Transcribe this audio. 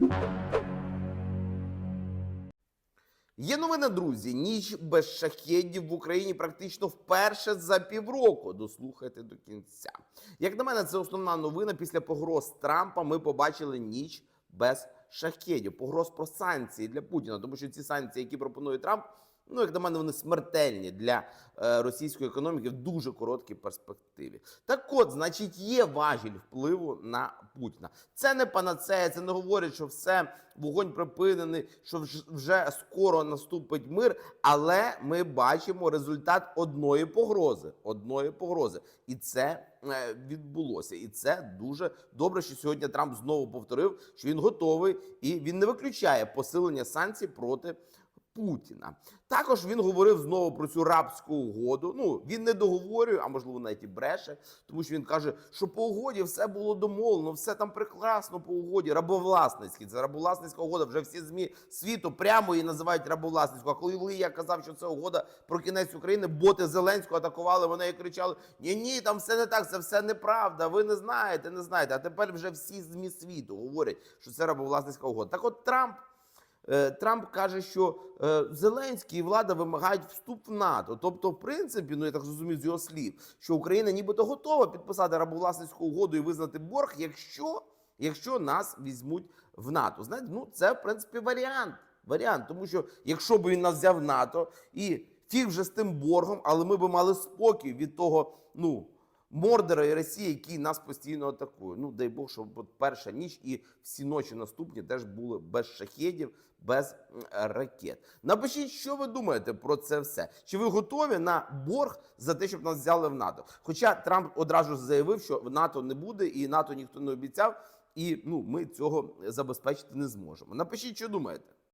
Є новина, друзі. Ніч без шахедів в Україні практично вперше за півроку. Дослухайте до кінця. Як на мене, це основна новина. Після погроз Трампа ми побачили ніч без шахедів. Погроз про санкції для Путіна, тому що ці санкції, які пропонує Трамп, ну як на мене, вони смертельні для е, російської економіки в дуже короткій перспективі. Так от, значить, є важіль впливу на Путіна. Це не панацея, це не говорить, що все вогонь припинений, що вже скоро наступить мир. Але ми бачимо результат одної погрози. Одної погрози, і це е, відбулося. І це дуже добре, що сьогодні Трамп знову повторив, що він готовий і він не виключає посилення санкцій проти. Путіна також він говорив знову про цю рабську угоду. Ну він не договорює, а можливо навіть і бреше, тому що він каже, що по угоді все було домовлено, все там прекрасно по угоді. Рабовласницькі це рабовласницька угода. Вже всі змі світу прямо її називають рабовласницькою. А коли я казав, що це угода про кінець України, боти Зеленського атакували мене і кричали: Ні, ні, там все не так, це все неправда. Ви не знаєте, не знаєте. А тепер вже всі змі світу говорять, що це рабовласницька угода. Так, от Трамп. Е, Трамп каже, що е, Зеленський і влада вимагають вступ в НАТО. Тобто, в принципі, ну я так зрозумів з його слів, що Україна нібито готова підписати рабовласницьку угоду і визнати борг, якщо, якщо нас візьмуть в НАТО. Знаєте, ну це в принципі варіант. Варіант, тому що якщо б він нас взяв в НАТО і фіг вже з тим боргом, але ми б мали спокій від того, ну. Мордера і Росії, які нас постійно атакують. Ну дай Бог, щоб перша ніч і всі ночі наступні теж були без шахедів, без ракет. Напишіть, що ви думаєте про це все. Чи ви готові на борг за те, щоб нас взяли в НАТО? Хоча Трамп одразу заявив, що в НАТО не буде, і НАТО ніхто не обіцяв, і ну ми цього забезпечити не зможемо. Напишіть, що думаєте.